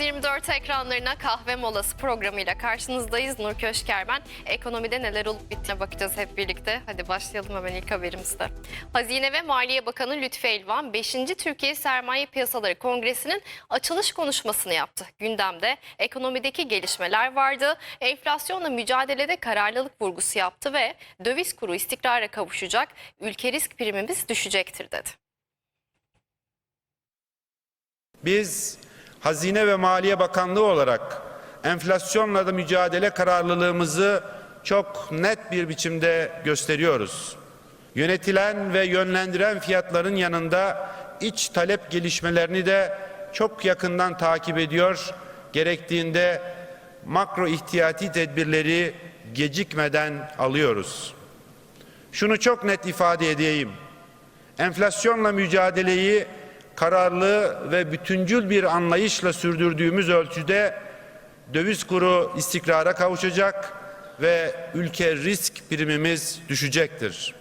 24 ekranlarına kahve molası programıyla karşınızdayız. Nur Köşker ben. Ekonomide neler olup bittiğine bakacağız hep birlikte. Hadi başlayalım hemen ilk haberimizde. Hazine ve Maliye Bakanı Lütfi Elvan 5. Türkiye Sermaye Piyasaları Kongresi'nin açılış konuşmasını yaptı. Gündemde ekonomideki gelişmeler vardı. Enflasyonla mücadelede kararlılık vurgusu yaptı ve döviz kuru istikrara kavuşacak, ülke risk primimiz düşecektir dedi. Biz Hazine ve Maliye Bakanlığı olarak enflasyonla da mücadele kararlılığımızı çok net bir biçimde gösteriyoruz. Yönetilen ve yönlendiren fiyatların yanında iç talep gelişmelerini de çok yakından takip ediyor. Gerektiğinde makro ihtiyati tedbirleri gecikmeden alıyoruz. Şunu çok net ifade edeyim. Enflasyonla mücadeleyi kararlı ve bütüncül bir anlayışla sürdürdüğümüz ölçüde döviz kuru istikrara kavuşacak ve ülke risk primimiz düşecektir.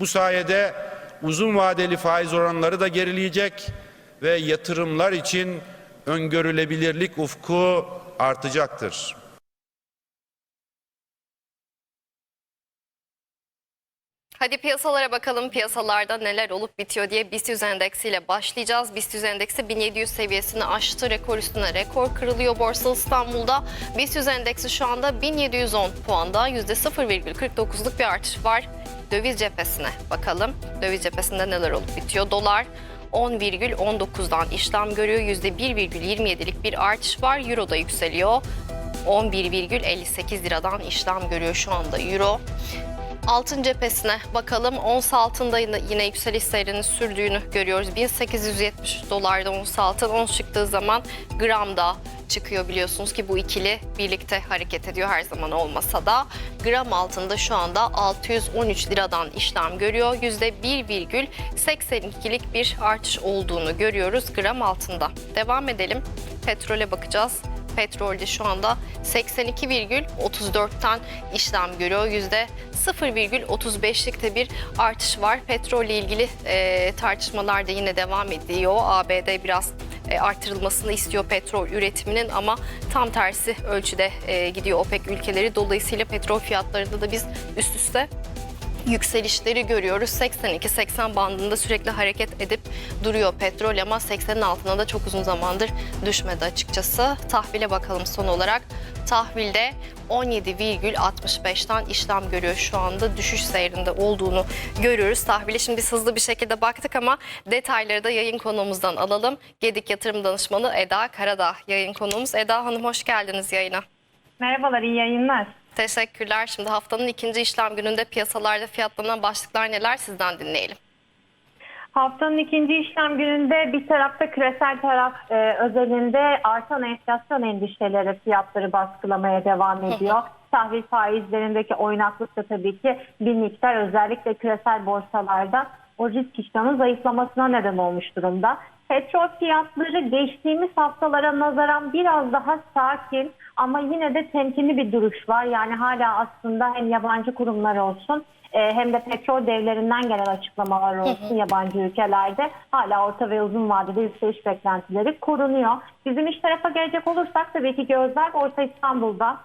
Bu sayede uzun vadeli faiz oranları da gerileyecek ve yatırımlar için öngörülebilirlik ufku artacaktır. Hadi piyasalara bakalım piyasalarda neler olup bitiyor diye BIST 100 endeksiyle başlayacağız. BIST 100 endeksi 1700 seviyesini aştı. Rekor üstüne rekor kırılıyor Borsa İstanbul'da. BIST 100 endeksi şu anda 1710 puanda %0,49'luk bir artış var. Döviz cephesine bakalım. Döviz cephesinde neler olup bitiyor? Dolar 10,19'dan işlem görüyor. %1,27'lik bir artış var. Euro da yükseliyor. 11,58 liradan işlem görüyor şu anda Euro. Altın cephesine bakalım. Ons altında yine, yükseliş seyrinin sürdüğünü görüyoruz. 1870 dolarda ons altın. Ons çıktığı zaman gramda çıkıyor biliyorsunuz ki bu ikili birlikte hareket ediyor her zaman olmasa da. Gram altında şu anda 613 liradan işlem görüyor. %1,82'lik bir artış olduğunu görüyoruz gram altında. Devam edelim. Petrole bakacağız. Petrolde şu anda 82,34'ten işlem görüyor. Yüzde 0,35'likte bir artış var. Petrolle ilgili e, tartışmalar da yine devam ediyor. ABD biraz e, artırılmasını istiyor petrol üretiminin ama tam tersi ölçüde e, gidiyor OPEC ülkeleri. Dolayısıyla petrol fiyatlarında da biz üst üste yükselişleri görüyoruz. 82-80 bandında sürekli hareket edip duruyor petrol ama 80'in altına da çok uzun zamandır düşmedi açıkçası. Tahvile bakalım son olarak. Tahvilde 17,65'ten işlem görüyor şu anda düşüş seyrinde olduğunu görüyoruz. Tahvile şimdi hızlı bir şekilde baktık ama detayları da yayın konuğumuzdan alalım. Gedik Yatırım Danışmanı Eda Karadağ yayın konuğumuz. Eda Hanım hoş geldiniz yayına. Merhabalar, iyi yayınlar. Teşekkürler. Şimdi haftanın ikinci işlem gününde piyasalarda fiyatlanan başlıklar neler sizden dinleyelim. Haftanın ikinci işlem gününde bir tarafta küresel taraf e, özelinde artan enflasyon endişeleri fiyatları baskılamaya devam ediyor. Tahvil faizlerindeki oynaklık da tabii ki bir miktar özellikle küresel borsalarda o risk iştahının zayıflamasına neden olmuş durumda. Petrol fiyatları geçtiğimiz haftalara nazaran biraz daha sakin ama yine de temkinli bir duruş var. Yani hala aslında hem yabancı kurumlar olsun e, hem de petrol devlerinden gelen açıklamalar olsun yabancı ülkelerde hala orta ve uzun vadede yükseliş beklentileri korunuyor. Bizim iş tarafa gelecek olursak tabii ki gözler Borsa İstanbul'da.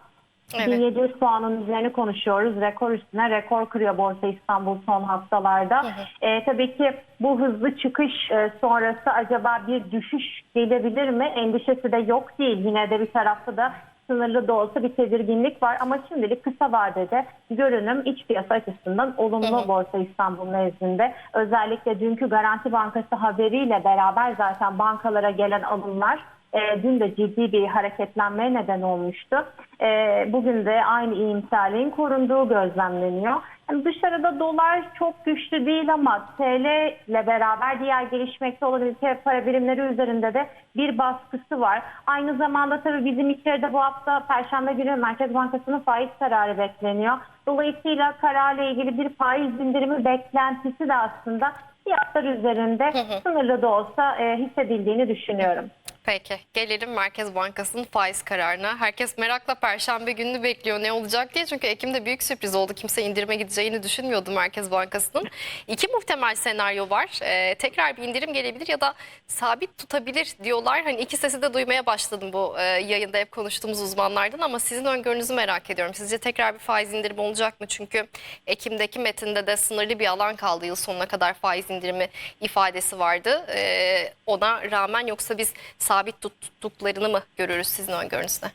Evet. 1700 puanın üzerine konuşuyoruz. Rekor üstüne rekor kırıyor Borsa İstanbul son haftalarda. E, tabii ki bu hızlı çıkış e, sonrası acaba bir düşüş gelebilir mi? Endişesi de yok değil. Yine de bir tarafta da sınırlı da olsa bir tedirginlik var ama şimdilik kısa vadede görünüm iç piyasa açısından olumlu Borsa İstanbul nezdinde. Özellikle dünkü Garanti Bankası haberiyle beraber zaten bankalara gelen alımlar e, dün de ciddi bir hareketlenmeye neden olmuştu. E, bugün de aynı iyimserliğin korunduğu gözlemleniyor. Yani dışarıda dolar çok güçlü değil ama TL ile beraber diğer gelişmekte olan ülke para birimleri üzerinde de bir baskısı var. Aynı zamanda tabii bizim içeride bu hafta Perşembe günü Merkez Bankası'nın faiz kararı bekleniyor. Dolayısıyla kararla ilgili bir faiz indirimi beklentisi de aslında fiyatlar üzerinde sınırlı da olsa e, hissedildiğini düşünüyorum. Peki gelelim Merkez Bankası'nın faiz kararına. Herkes merakla Perşembe gününü bekliyor ne olacak diye. Çünkü Ekim'de büyük sürpriz oldu. Kimse indirime gideceğini düşünmüyordu Merkez Bankası'nın. İki muhtemel senaryo var. Ee, tekrar bir indirim gelebilir ya da sabit tutabilir diyorlar. Hani iki sesi de duymaya başladım bu e, yayında hep konuştuğumuz uzmanlardan ama sizin öngörünüzü merak ediyorum. Sizce tekrar bir faiz indirimi olacak mı? Çünkü Ekim'deki metinde de sınırlı bir alan kaldı. Yıl sonuna kadar faiz indirimi ifadesi vardı. Ee, ona rağmen yoksa biz sabit tuttuklarını mı görürüz sizin öngörünüzde?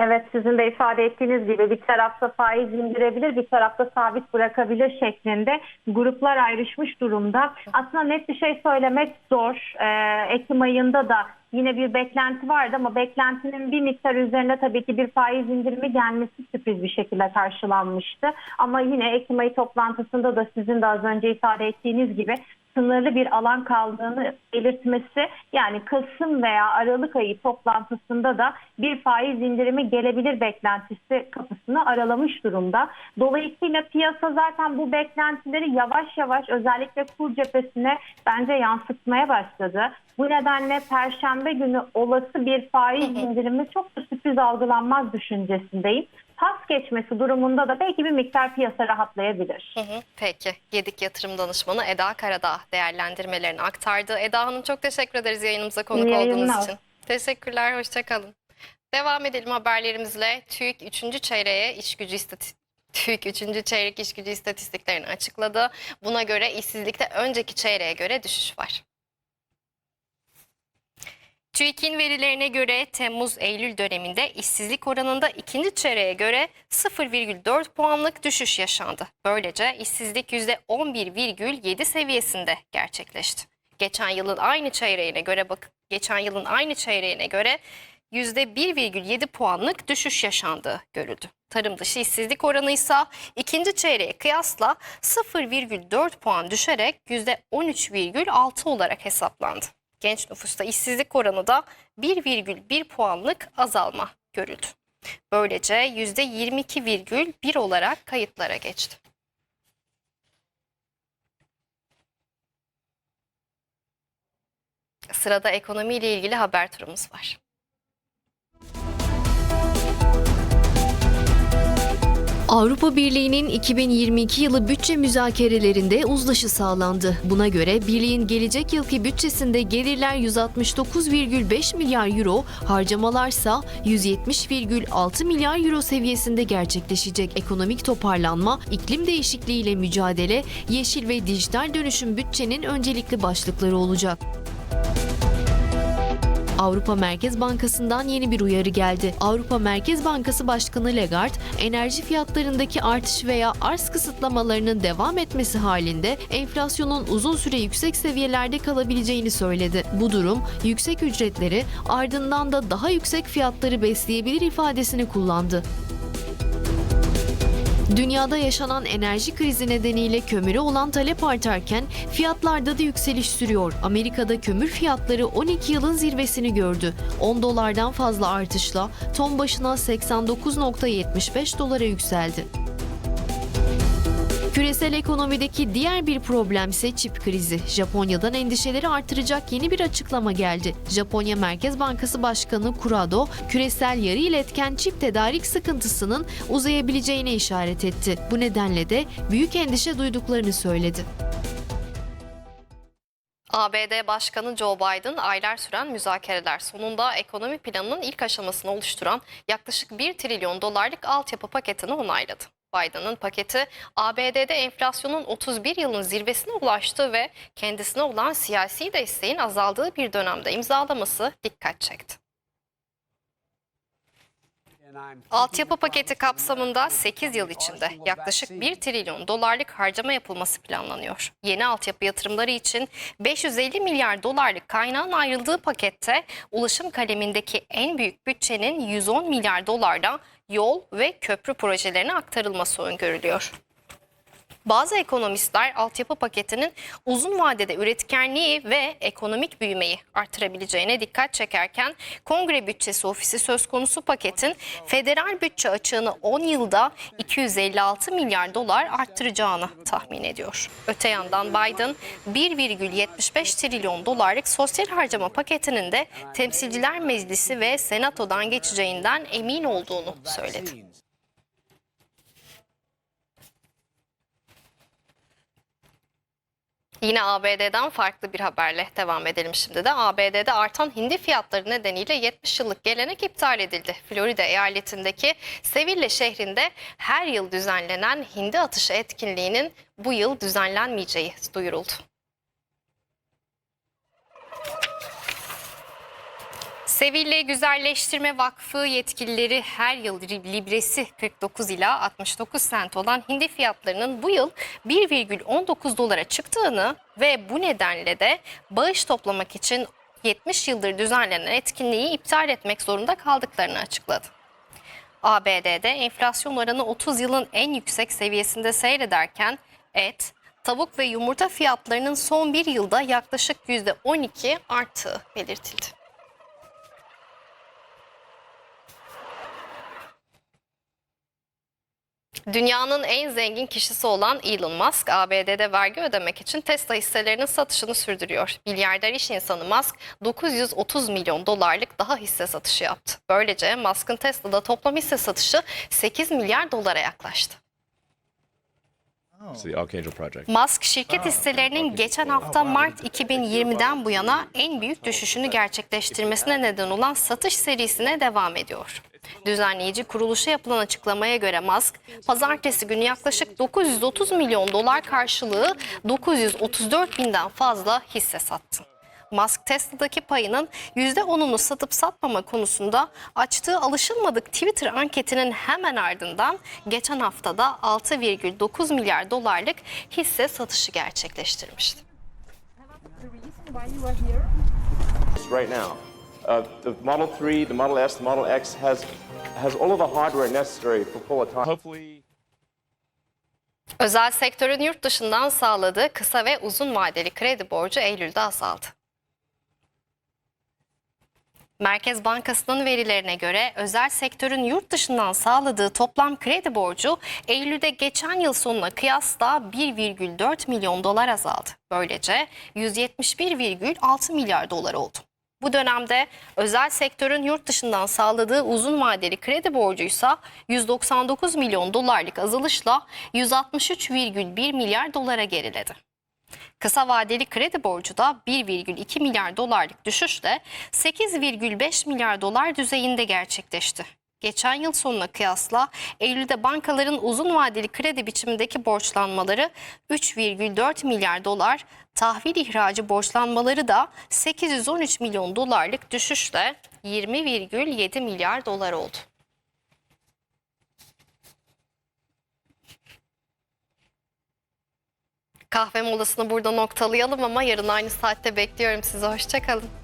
Evet sizin de ifade ettiğiniz gibi bir tarafta faiz indirebilir bir tarafta sabit bırakabilir şeklinde gruplar ayrışmış durumda. Aslında net bir şey söylemek zor. Ee, Ekim ayında da yine bir beklenti vardı ama beklentinin bir miktar üzerinde tabii ki bir faiz indirimi gelmesi sürpriz bir şekilde karşılanmıştı. Ama yine Ekim ayı toplantısında da sizin de az önce ifade ettiğiniz gibi sınırlı bir alan kaldığını belirtmesi yani Kasım veya Aralık ayı toplantısında da bir faiz indirimi gelebilir beklentisi kapısını aralamış durumda. Dolayısıyla piyasa zaten bu beklentileri yavaş yavaş özellikle kur cephesine bence yansıtmaya başladı. Bu nedenle Perşembe günü olası bir faiz indirimi çok da sürpriz algılanmaz düşüncesindeyim. Pas geçmesi durumunda da belki bir miktar piyasa rahatlayabilir. Hı hı. Peki. Gedik Yatırım Danışmanı Eda Karadağ değerlendirmelerini aktardı. Eda Hanım çok teşekkür ederiz yayınımıza konuk İyi olduğunuz yayınlar. için. Teşekkürler, hoşçakalın. Devam edelim haberlerimizle. TÜİK 3. çeyreğe iş gücü istatistik TÜİK 3. çeyrek iş gücü istatistiklerini açıkladı. Buna göre işsizlikte önceki çeyreğe göre düşüş var. TÜİK'in verilerine göre Temmuz-Eylül döneminde işsizlik oranında ikinci çeyreğe göre 0,4 puanlık düşüş yaşandı. Böylece işsizlik %11,7 seviyesinde gerçekleşti. Geçen yılın aynı çeyreğine göre bak geçen yılın aynı çeyreğine göre %1,7 puanlık düşüş yaşandığı görüldü. Tarım dışı işsizlik oranı ise ikinci çeyreğe kıyasla 0,4 puan düşerek %13,6 olarak hesaplandı. Genç nüfusta işsizlik oranı da 1,1 puanlık azalma görüldü. Böylece %22,1 olarak kayıtlara geçti. Sırada ekonomiyle ilgili haber turumuz var. Avrupa Birliği'nin 2022 yılı bütçe müzakerelerinde uzlaşı sağlandı. Buna göre birliğin gelecek yılki bütçesinde gelirler 169,5 milyar euro, harcamalarsa 170,6 milyar euro seviyesinde gerçekleşecek. Ekonomik toparlanma, iklim değişikliğiyle mücadele, yeşil ve dijital dönüşüm bütçenin öncelikli başlıkları olacak. Avrupa Merkez Bankası'ndan yeni bir uyarı geldi. Avrupa Merkez Bankası Başkanı Lagarde, enerji fiyatlarındaki artış veya arz kısıtlamalarının devam etmesi halinde enflasyonun uzun süre yüksek seviyelerde kalabileceğini söyledi. Bu durum yüksek ücretleri ardından da daha yüksek fiyatları besleyebilir ifadesini kullandı. Dünyada yaşanan enerji krizi nedeniyle kömüre olan talep artarken fiyatlarda da yükseliş sürüyor. Amerika'da kömür fiyatları 12 yılın zirvesini gördü. 10 dolardan fazla artışla ton başına 89.75 dolara yükseldi. Küresel ekonomideki diğer bir problem ise çip krizi. Japonya'dan endişeleri artıracak yeni bir açıklama geldi. Japonya Merkez Bankası Başkanı Kurado, küresel yarı iletken çip tedarik sıkıntısının uzayabileceğine işaret etti. Bu nedenle de büyük endişe duyduklarını söyledi. ABD Başkanı Joe Biden aylar süren müzakereler sonunda ekonomi planının ilk aşamasını oluşturan yaklaşık 1 trilyon dolarlık altyapı paketini onayladı. Biden'ın paketi ABD'de enflasyonun 31 yılın zirvesine ulaştığı ve kendisine olan siyasi desteğin azaldığı bir dönemde imzalaması dikkat çekti. Altyapı paketi kapsamında 8 yıl içinde yaklaşık 1 trilyon dolarlık harcama yapılması planlanıyor. Yeni altyapı yatırımları için 550 milyar dolarlık kaynağın ayrıldığı pakette ulaşım kalemindeki en büyük bütçenin 110 milyar dolardan yol ve köprü projelerine aktarılması öngörülüyor. Bazı ekonomistler altyapı paketinin uzun vadede üretkenliği ve ekonomik büyümeyi artırabileceğine dikkat çekerken Kongre Bütçesi Ofisi söz konusu paketin federal bütçe açığını 10 yılda 256 milyar dolar arttıracağını tahmin ediyor. Öte yandan Biden 1,75 trilyon dolarlık sosyal harcama paketinin de Temsilciler Meclisi ve Senato'dan geçeceğinden emin olduğunu söyledi. Yine ABD'den farklı bir haberle devam edelim şimdi de. ABD'de artan hindi fiyatları nedeniyle 70 yıllık gelenek iptal edildi. Florida eyaletindeki Seville şehrinde her yıl düzenlenen hindi atışı etkinliğinin bu yıl düzenlenmeyeceği duyuruldu. Seville Güzelleştirme Vakfı yetkilileri her yıl libresi 49 ila 69 sent olan hindi fiyatlarının bu yıl 1,19 dolara çıktığını ve bu nedenle de bağış toplamak için 70 yıldır düzenlenen etkinliği iptal etmek zorunda kaldıklarını açıkladı. ABD'de enflasyon oranı 30 yılın en yüksek seviyesinde seyrederken et, tavuk ve yumurta fiyatlarının son bir yılda yaklaşık %12 arttığı belirtildi. Dünyanın en zengin kişisi olan Elon Musk, ABD'de vergi ödemek için Tesla hisselerinin satışını sürdürüyor. Milyarder iş insanı Musk, 930 milyon dolarlık daha hisse satışı yaptı. Böylece Musk'ın Tesla'da toplam hisse satışı 8 milyar dolara yaklaştı. Musk şirket hisselerinin geçen hafta Mart 2020'den bu yana en büyük düşüşünü gerçekleştirmesine neden olan satış serisine devam ediyor. Düzenleyici kuruluşa yapılan açıklamaya göre Musk, pazartesi günü yaklaşık 930 milyon dolar karşılığı 934 binden fazla hisse sattı. Musk Tesla'daki payının %10'unu satıp satmama konusunda açtığı alışılmadık Twitter anketinin hemen ardından geçen haftada 6,9 milyar dolarlık hisse satışı gerçekleştirmişti. right now. Uh, the Model 3, the Model S, the Model X has has all of the hardware necessary for full autonomy. Hopefully, Özel sektörün yurt dışından sağladığı kısa ve uzun vadeli kredi borcu Eylül'de azaldı. Merkez Bankası'nın verilerine göre özel sektörün yurt dışından sağladığı toplam kredi borcu Eylül'de geçen yıl sonuna kıyasla 1,4 milyon dolar azaldı. Böylece 171,6 milyar dolar oldu. Bu dönemde özel sektörün yurt dışından sağladığı uzun vadeli kredi borcuysa 199 milyon dolarlık azalışla 163,1 milyar dolara geriledi. Kısa vadeli kredi borcu da 1,2 milyar dolarlık düşüşle 8,5 milyar dolar düzeyinde gerçekleşti. Geçen yıl sonuna kıyasla Eylül'de bankaların uzun vadeli kredi biçimindeki borçlanmaları 3,4 milyar dolar, tahvil ihracı borçlanmaları da 813 milyon dolarlık düşüşle 20,7 milyar dolar oldu. Kahve molasını burada noktalayalım ama yarın aynı saatte bekliyorum sizi. Hoşçakalın.